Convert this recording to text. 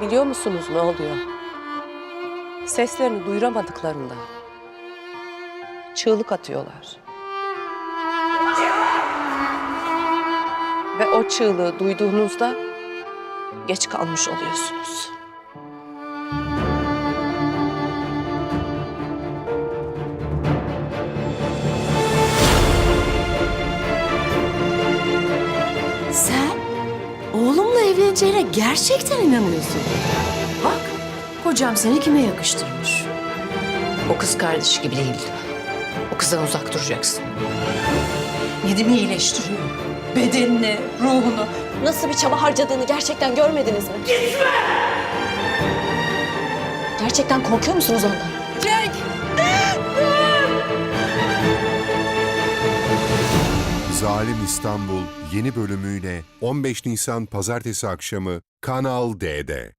Biliyor musunuz ne oluyor? Seslerini duyuramadıklarında çığlık atıyorlar. Ve o çığlığı duyduğunuzda geç kalmış oluyorsunuz. Sen oğlumla evleneceğine gerçekten inanıyorsun. Bak, kocam seni kime yakıştırmış? O kız kardeşi gibi değil. O kızdan uzak duracaksın. Nedim'i iyileştiriyor. Bedenini, ruhunu. Nasıl bir çaba harcadığını gerçekten görmediniz mi? Gitme! Gerçekten korkuyor musunuz ondan? Zalim İstanbul yeni bölümüyle 15 Nisan Pazartesi akşamı Kanal D'de.